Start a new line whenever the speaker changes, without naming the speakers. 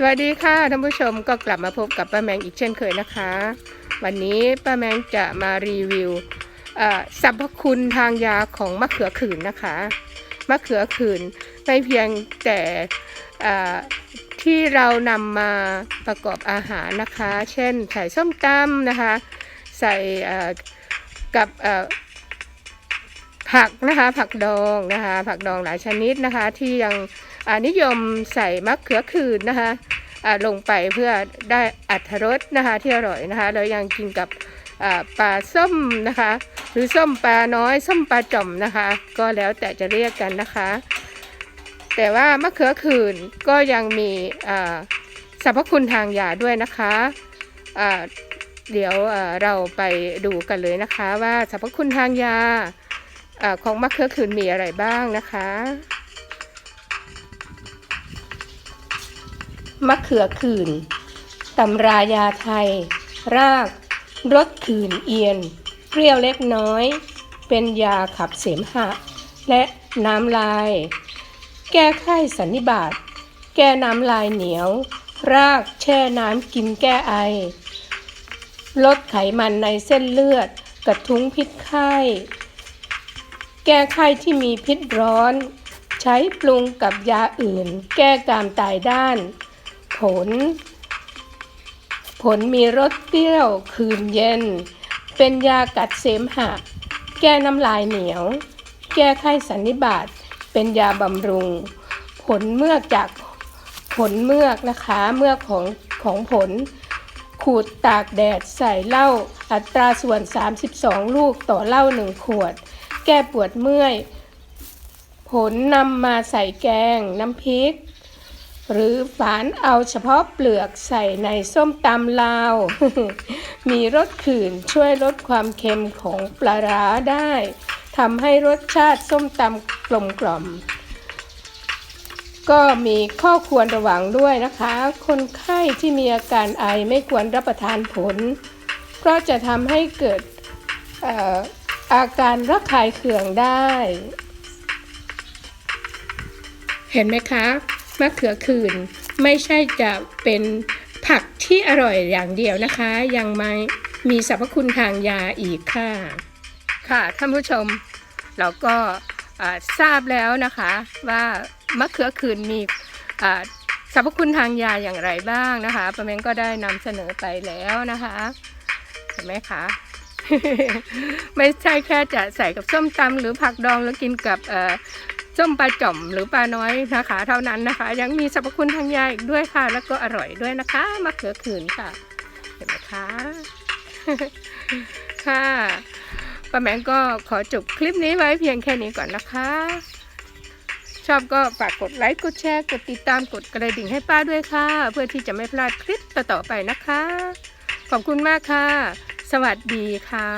สวัสดีค่ะท่านผู้ชมก็กลับมาพบกับป้าแมงอีกเช่นเคยนะคะ วันนี้ป้าแมงจะมารีวิวสรรพคุณทางยาของมะเขือขื่นนะคะมะเขือขื่นไม่เพียงแต่ที่เรานำมาประกอบอาหารนะคะ เช่นใส่ส้มตำนะคะ ใส่กับ ผักนะคะ ผักดองนะคะ ผักดองหลายชนิดนะคะ ที่ยังนิยมใส่มะเขือขื่นนะคะลงไปเพื่อได้อัตรสนะคะที่อร่อยนะคะแล้วยังกินกับปลาส้มนะคะ หรือส้มปลาน้อยส้มปลาจ่อมนะคะ ก็แล้วแต่จะเรียกกันนะคะ แต่ว่ามะเขือขื่นก็ยังมีสรรพคุณทางยาด้วยนะคะเดี๋ยวเราไปดูกันเลยนะคะว่าสรรพคุณทางยา อของมะเขือขื่นมีอะไรบ้างนะคะมะเขือขื่นตำรายาไทย รากรสขื่นเอียน เปรี้ยวเล็กน้อย เป็นยาขับเสมหะ และน้ำลาย แก้ไข้สันนิบาต แก้น้ำลายเหนียว รากแช่น้ำกินแก้ไอ ลดไขมันในเส้นเลือด กระทุ้งพิษไข้ แก้ไข้ที่มีพิษร้อน ใช้ปรุงกับยาอื่น แก้กามตายด้าน ผล ผลมีรสเปรี้ยว คืนเย็น เป็นยากัดเสมหะ แก้น้ำลายเหนียว แก้ไข้สันนิบาตเป็นยาบำรุง ผลเมือกจากผลเมือกนะคะ เมือกของของผล ขูดตากแดดใส่เหล้าอัตราส่วน 32 ลูกต่อเหล้าหนึ่งขวด แก้ปวดเมื่อย ผลนำมาใส่แกงน้ำพริก หรือฝานเอาเฉพาะเปลือกใส่ในส้มตำลาว มีรสขื่นช่วยลดความเค็มของปลาร้าได้ทำให้รสชาติส้มตำกลมกล่อม ก็มีข้อควรระวังด้วยนะคะ คนไข้ที่มีอาการไอไม่ควรรับประทานผล เพราะจะทำให้เกิด อาการระคายเคืองได้ เห็นไหมคะมะเขือขื่นไม่ใช่จะเป็นผักที่อร่อยอย่างเดียวนะคะ ยังไม่มีสรรพคุณทางยาอีกค่ะ ค่ะท่านผู้ชม เราก็ทราบแล้วนะคะว่ามะเขือขื่นมีสรรพคุณทางยาอย่างไรบ้างนะคะประเมนก็ได้นำเสนอไปแล้วนะคะเห็นไหมคะ ไม่ใช่แค่จะใส่กับส้มตำหรือผักดองแล้วกินกับส้มปลาจ่อมหรือปลาน้อยนะคะ เท่านั้นนะคะ ยังมีสรรพคุณทางยาอีกด้วยค่ะ แล้วก็อร่อยด้วยนะคะมะเขือขื่นค่ะ เห็นไหมคะค่ะป้าแมงก็ขอจบคลิปนี้ไว้เพียงแค่นี้ก่อนนะคะ ชอบก็ฝากกดไลค์กดแชร์กดติดตามกดกระดิ่งให้ป้าด้วยค่ะ เพื่อที่จะไม่พลาดคลิปต่อๆไปนะคะ ขอบคุณมากค่ะ สวัสดีค่ะ